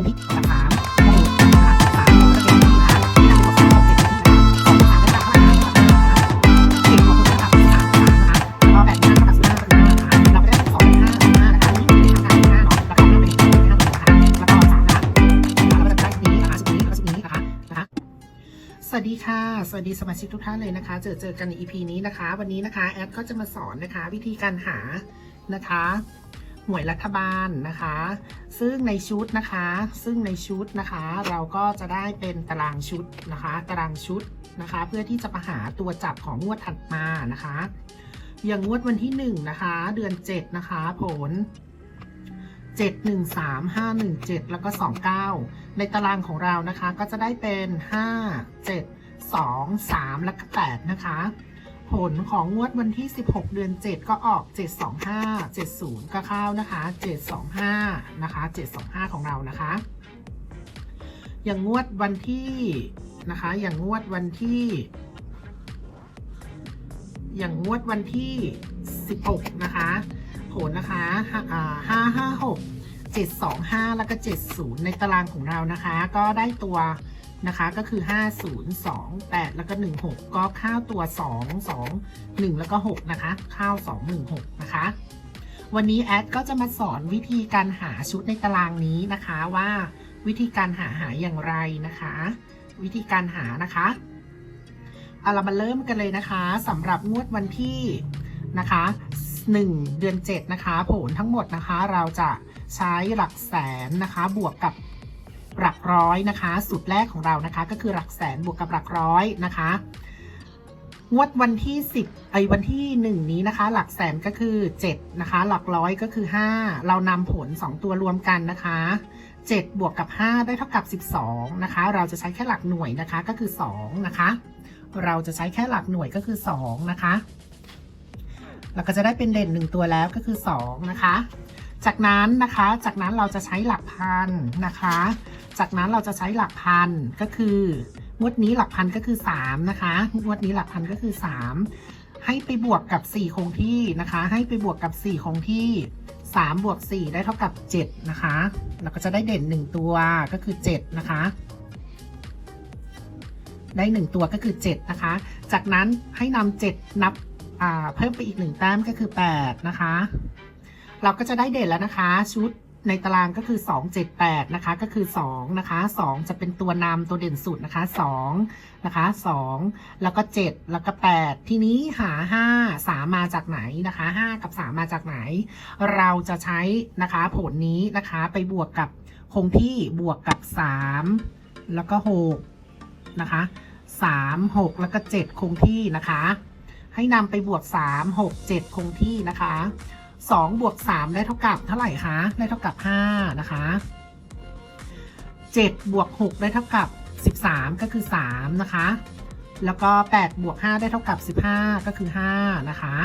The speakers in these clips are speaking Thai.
งที่กับสามโอ้โหนะคะสามก็จะเป็นที่นะคะที่นำไปกดสามเจ็ดที่นะคะสองสามได้จากเท่าไหร่นะคะเจ็ดของคุณนะคะสามสามนะคะพอแบ่งหน้าเท่ากับสิบห้าเป็นห้านะคะเราก็ได้สองเป็นห้าเป็นห้านะคะนี่เป็นทางการเป็นห้าเนาะแล้วก็ห้าเป็นห้าตัวนะคะแล้วก็สามนะคะแล้วก็จะได้นี้นะคะชุดนี้แล้วก็ชุดนี้นะคะนะคะสวัสดีค่ะ สวัสดีสมาชิกทุกท่านเลยนะคะ เจอเจอกันใน EP นี้นะคะ วันนี้นะคะแอดก็จะมาสอนนะคะ วิธีการหานะคะ วยรัฐบาลนะคะ ซึ่งในชุดนะคะ ซึ่งในชุดนะคะ เราก็จะได้เป็นตารางชุดนะคะ ตารางชุดนะคะ เพื่อที่จะมาหาตัวจับของงวดถัดมานะคะ อย่างงวดวันที่หนึ่งนะคะ เดือนเจ็ดนะคะ ผลเจ็ดหนึ่งสามห้าหนึ่งเจ็ดแล้วก็สองเก้าในตารางของเรานะคะ ก็จะได้เป็นห้าเจ็ดสองสามแล้วก็แปดนะคะ ผลของงวดวันที่ 16 เดือน 7 ก็ออก 725 70 ก็เข้านะคะ 725 นะคะ 725 ของเรานะคะ อย่างงวดวันที่นะคะ อย่างงวดวันที่ อย่างงวดวันที่ 16 นะคะ ผลนะคะห้าห้าหกเจ็ดสองห้าแล้วก็เจ็ดศูนย์ในตารางของเรานะคะ ก็ได้ตัว นะคะก็คือห้าศูนย์สองแปดแล้วก็หนึ่งหกก็ข้าวตัวสองสองหนึ่งแล้วก็หกนะคะ ข้าวสองหนึ่งหกนะคะ วันนี้แอดก็จะมาสอนวิธีการหาชุดในตารางนี้นะคะว่าวิธีการหาหาอย่างไรนะคะ วิธีการหานะคะเอาเรามาเริ่มกันเลยนะคะสำหรับงวดวันที่นะคะ 1 เดือน 7 นะคะ ผลทั้งหมดนะคะ เราจะใช้หลักแสนนะคะ บวกกับ ร้อยนะคะสูตรแรกของเรานะคะ ก็คือหลักแสนบวกกับหลักร้อยนะคะงวดวันที่ 10ไอ้วันที่ 1 นี้นะคะ หลักแสนก็คือ 7 นะคะ หลักร้อยก็คือ 5 เรานำผล 2 ตัวรวมกันนะคะ 7 บวกกับ 5 ได้เท่ากับ 12 นะคะ เราจะใช้แค่หลักหน่วยนะคะก็คือ 2 นะคะ เราจะใช้แค่หลักหน่วยก็คือ 2 นะคะ เราก็จะได้เป็นเด่นหนึ่งตัวแล้วก็คือ 2 นะคะ จากนั้นนะคะ จากนั้นเราจะใช้หลักพันนะคะ จากนั้นเราจะใช้หลักพันก็คืองวดนี้หลักพันก็คือ 3 นะคะงวดนี้หลักพันก็คือ 3 ให้ไปบวกกับ 4 คงที่นะคะ ให้ไปบวกกับ 4 คงที่ 3 บวก 4 ได้เท่ากับ 7 นะคะ เราก็จะได้เด่น 1 ตัวก็คือ 7 นะคะ ได้ 1 ตัวก็คือ 7 นะคะ จากนั้นให้นำ7นับเพิ่มไปอีกหนึ่งแต้มก็คือ 8 นะคะ เราก็จะได้เด่นแล้วนะคะชุด ในตารางก็คือ 2 7 8 นะคะ ก็คือ 2 นะคะ 2 จะเป็นตัวนำตัวเด่นสุดนะคะ 2 นะคะ 2 แล้วก็ 7 แล้วก็ 8 ทีนี้หา 5 3 มาจากไหนนะคะ 5 กับ 3 มาจากไหน เราจะใช้นะคะผลนี้นะคะไปบวกกับคงที่บวกกับ 3 แล้วก็ 6 นะคะ 3 6 แล้วก็ 7 คงที่นะคะ ให้นำไปบวก 3 6 7 คงที่นะคะ 2บวก3ได้เท่ากับเท่าไหร่คะ ได้เท่ากับ 5 นะคะ 7 บวก 6 ได้เท่ากับ 13 ก็คือ 3 นะคะ แล้วก็ 8 บวก 5 ได้เท่ากับ 15 ก็คือ 5 นะคะ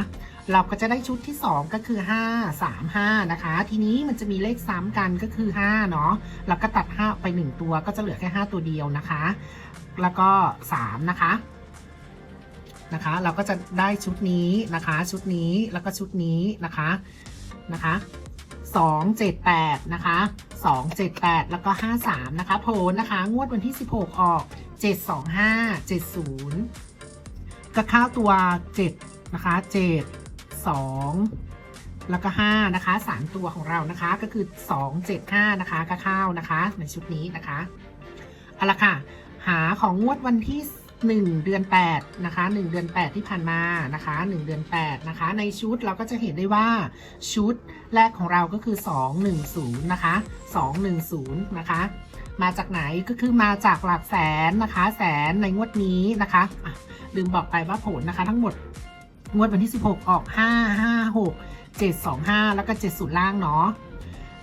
เราก็จะได้ชุดที่ 2 ก็คือ 5 3 5 นะคะ ทีนี้มันจะมีเลขซ้ำกันก็คือ 5 เนาะเราก็ตัด 5 ไป 1 ตัวก็จะเหลือแค่ 5 ตัวเดียวนะคะ แล้วก็ 3 นะคะ นะคะ เราก็จะได้ชุดนี้นะคะ ชุดนี้แล้วก็ชุดนี้นะคะนะคะสองเจ็ดแปดนะคะสองเจ็ดแปดแล้วก็ห้าสามนะคะโพลนะคะ งวดวันที่สิบหกออกเจ็ดสองห้าเจ็ดศูนย์ก็เข้าตัวเจ็ดนะคะเจ็ดสองแล้วก็ห้านะคะสามตัวของเรานะคะก็คือสองเจ็ดห้านะคะก็เข้านะคะในชุดนี้นะคะเอาละค่ะ หาของงวดวันที่ 1 เดือน 8 นะคะ 1 เดือน 8 ที่ผ่านมานะคะ 1 เดือน 8 นะคะ ในชุดเราก็จะเห็นได้ว่าชุดแรกของเราก็คือ 210 นะคะ 210 นะคะ มาจากไหนก็คือมาจากหลักแสนนะคะ แสนในงวดนี้นะคะะลืมบอกไปว่าผลนะคะ ทั้งหมดงวดวันที่ 16 ออก 5 5 6 7 2 5 แล้วก็ 70 ล่างเนาะ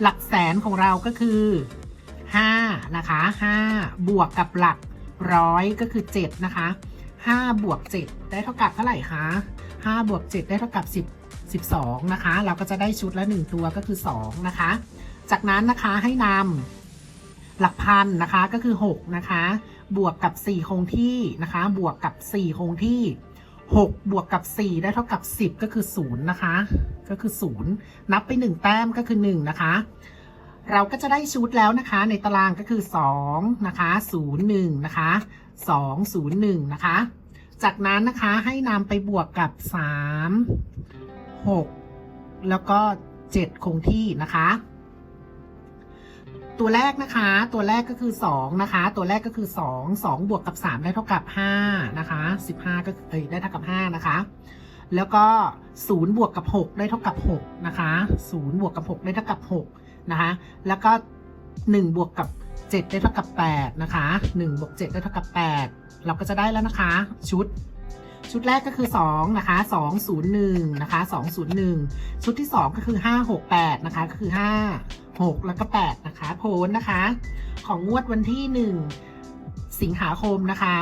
หลักแสนของเราก็คือ 5 นะคะ 5 บวกกับหลัก ร้อยก็คือ 7 นะคะ 5 บวก 7 ได้เท่ากับเท่าไหร่คะ 5 บวก 7 ได้เท่ากับ 10 12 นะคะ เราก็จะได้ชุดละ 1 ตัวก็คือ 2 นะคะ จากนั้นนะคะให้นำหลักพันนะคะก็คือ 6 นะคะ บวกกับ 4 คงที่นะคะ บวกกับ 4 คงที่ 6 บวกกับ 4 ได้เท่ากับ 10 ก็คือ 0 นะคะ ก็คือ 0 นับไป 1 แต้มก็คือ 1 นะคะ เราก็จะได้ชุดแล้วนะคะ ในตารางก็คือ2นะคะ01นะคะ201นะคะ จากนั้นนะคะให้นำไปบวกกับ 3 6 แล้วก็ 7 คงที่นะคะ ตัวแรกนะคะ ตัวแรกก็คือ2นะคะ ตัวแรกก็คือ 2 2 บวกกับ 3 ได้เท่ากับ5นะคะ 15 ก็เอ้ยได้เท่ากับ 5 นะคะแล้วก็ 0 บวกกับ 6 ได้เท่ากับ 6 นะคะ 0 บวกกับ 6 ได้เท่ากับ 6 นะคะแล้วก็ 1 บวกกับ 7 ได้เท่ากับ 8 นะคะ 1 บวก 7 ได้เท่ากับ 8 เราก็จะได้แล้วนะคะ ชุด ชุดแรกก็คือ 2 นะคะ 201 นะคะ 201 ชุดที่ 2 ก็คือ 568 นะคะก็คือ 5 6 แล้วก็ 8 นะคะ โพลนะคะ ของงวดวันที่ 1 สิงหาคมนะคะ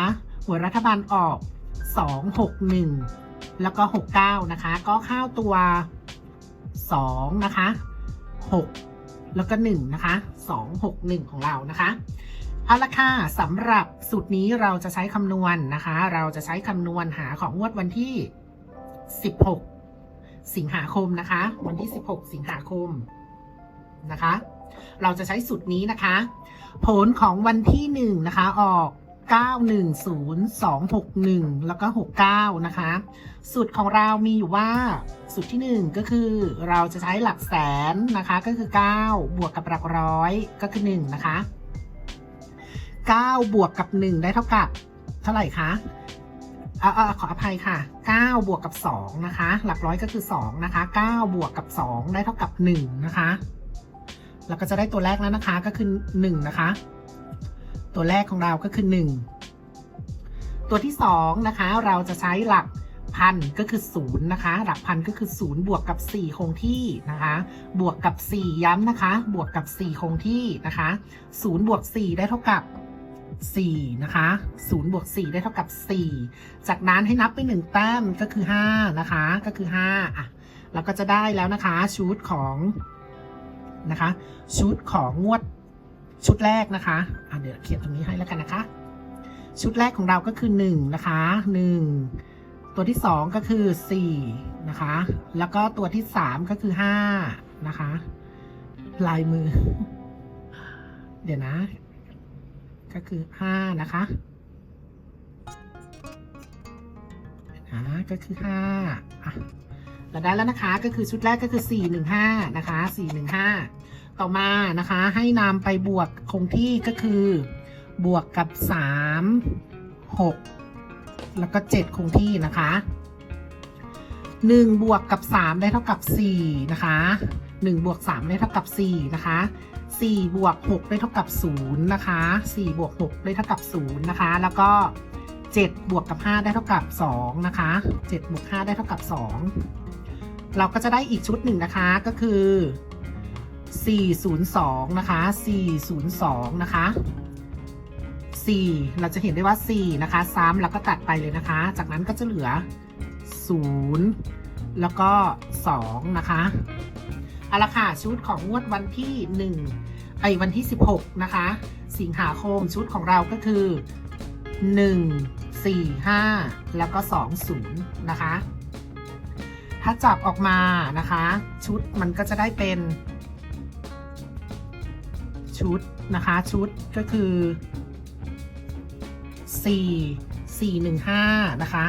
หัวรัฐบาลออก 261 แล้วก็ 69 นะคะ ก็เข้าตัว 2 นะคะ 6 แล้วก็1นะคะ261 ของเรานะคะเอาละค่ะสำหรับสูตรนี้เราจะใช้คำนวณนะคะ เราจะใช้คำนวณหาของงวดวันที่ 16 สิงหาคมนะคะ วันที่ 16 สิงหาคมนะคะ เราจะใช้สูตรนี้นะคะ ผลของวันที่1นะคะออก 910261 แล้วก็ 69 นะคะ สูตรของเรามีอยู่ว่า สูตรที่ 1 ก็คือเราจะใช้หลักแสนนะคะ ก็คือ 9 บวกกับหลักร้อยก็คือ 1 นะคะ 9 บวกกับ 1 ได้เท่ากับ เท่าไหร่คะเอ่อเอ่อขออภัยค่ะ 9 บวกกับ 2 นะคะ หลักร้อยก็คือ 2 นะคะ 9 บวกกับ 2 ได้เท่ากับ 1 นะคะ แล้วก็จะได้ตัวแรกแล้วนะคะ ก็คือ 1 นะคะ ตัวแรกของเราก็คือ 1 ตัวที่2นะคะเราจะใช้หลักพันก็คือ0นะคะ หลักพันก็คือ 0 บวกกับ 4 คงที่นะคะ บวกกับ 4 ย้ำนะคะ บวกกับ 4 คงที่นะคะ0บวก 4 ได้เท่ากับ4นะคะ0บวก4ได้เท่ากับ 4 จากนั้นให้นับไป 1 แต้มก็คือ 5 นะคะ ก็คือ5อะเราก็จะได้แล้วนะคะชุดของนะคะชุดของงวด ชุดแรกนะคะอะเดี๋ยวเขียนตรงนี้ให้แล้วกันนะคะ ชุดแรกของเราก็คือ1นะคะ1 ตัวที่ 2 ก็คือ4นะคะ แล้วก็ตัวที่ 3 ก็คือ5นะคะ ลายมือ เดี๋ยวนะ ก็คือ5นะคะอ่าก็คือ5อะเราได้แล้วนะคะ ก็คือชุดแรกก็คือ 415 นะคะ 415 ต่อมานะคะ ให้นำไปบวกคงที่ก็คือบวกกับ 3 6 แล้วก็ 7 คงที่นะคะ 1 บวกกับ 3 ได้เท่ากับ 4 นะคะ 1 บวก 3 ได้เท่ากับ 4 นะคะ 4 บวก 6 ได้เท่ากับ 0 นะคะ 4 บวก 6 ได้เท่ากับ 0 นะคะ แล้วก็ 7 บวกกับ 5 ได้เท่ากับ 2 นะคะ 7 บวก 5 ได้เท่ากับ 2 เราก็จะได้อีกชุดหนึ่งนะคะก็คือ 402 นะคะ 402 นะคะ 4 เราจะเห็นได้ว่า 4 นะคะ ซ้ำแล้วก็ตัดไปเลยนะคะ จากนั้นก็จะเหลือ 0 แล้วก็ 2 นะคะเอาละค่ะชุดของงวดวันที่ 1 ไอ้วันที่ 16 นะคะ สิงหาคมชุดของเราก็คือ 1 4 5 แล้วก็ 2 0 นะคะ ถ้าจับออกมานะคะ ชุดมันก็จะได้เป็น ชุดนะคะ ชุดก็คือ 4 4 1 5 นะคะ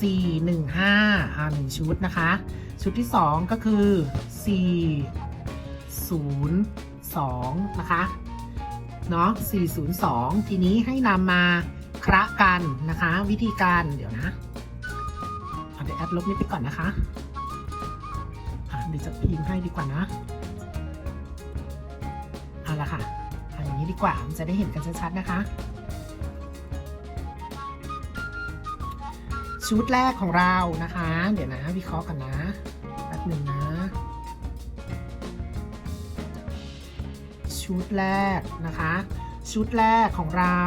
4 1 5อ่าหนึ่งชุดนะคะ ชุดที่ 2 ก็คือ 4 0 2 นะคะ เนาะ402 ทีนี้ให้นำมาคระกันนะคะ วิธีการเดี๋ยวนะเอาเดี๋ยวแอดลบนี้ไปก่อนนะคะะเดี๋ยวจะพิมพ์ให้ดีกว่านะ เอาละค่ะเอาอย่างนี้ดีกว่ามันจะได้เห็นกันชัดๆนะคะ ชุดแรกของเรานะคะ เดี๋ยวนะวิเคราะห์กันนะแป๊บหนึ่งนะ ชุดแรกนะคะ ชุดแรกของเรา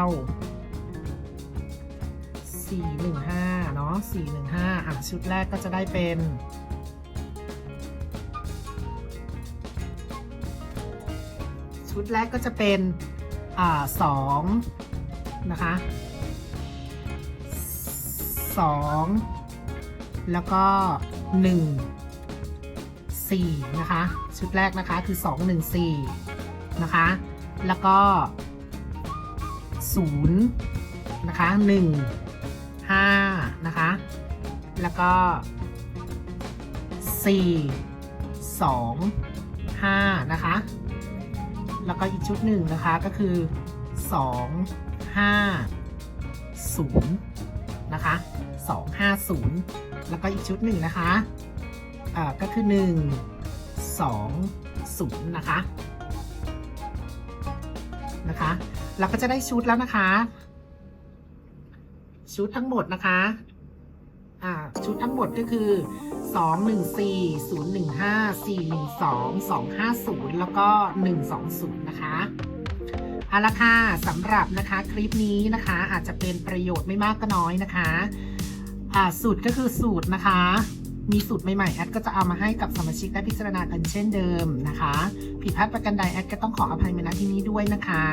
415เนาะ415อะชุดแรกก็จะได้เป็น ชุดแรกก็จะเป็นอสองนะคะสองแล้วก็หนึ่งสี่นะคะ ชุดแรกนะคะคือสองหนึ่งสี่นะคะ แล้วก็ศูนย์นะคะหนึ่งห้านะคะ แล้วก็สี่สองห้านะคะ แล้วก็อีกชุดหนึ่งนะคะก็คือสองห้าศูนย์นะคะสองห้าศูนย์แล้วก็อีกชุดหนึ่งนะคะเอ่อก็คือหนึ่งสองศูนย์นะคะ นะคะ เราก็จะได้ชุดแล้วนะคะ ชุดทั้งหมดนะคะ อ่าชุดทั้งหมดก็คือ 2 1 4 0 1 5 4 1 2 2 5 0 แล้วก็ 120 นะคะเอาละค่ะสำหรับนะคะคลิปนี้นะคะอาจจะเป็นประโยชน์ไม่มากก็น้อยนะคะ อ่าสูตรก็คือสูตรนะคะ มีสูตรใหม่ๆแอดก็จะเอามาให้กับสมาชิกได้พิจารณากันเช่นเดิมนะคะผิดพลาดประกันใดแอดก็ต้องขออภัยมาณที่นี้ด้วยนะคะ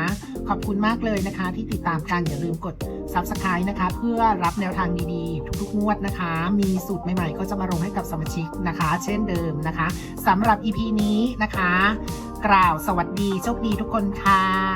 ขอบคุณมากเลยนะคะ ที่ติดตามกันอย่าลืมกด Subscribe นะคะ เพื่อรับแนวทางดีๆ ทุกๆงวดนะคะ มีสูตรใหม่ๆ ก็จะมาลงให้กับสมาชิกนะคะ เช่นเดิมนะคะสำหรับ EP นี้นะคะ กล่าวสวัสดีโชคดีทุกคนค่ะ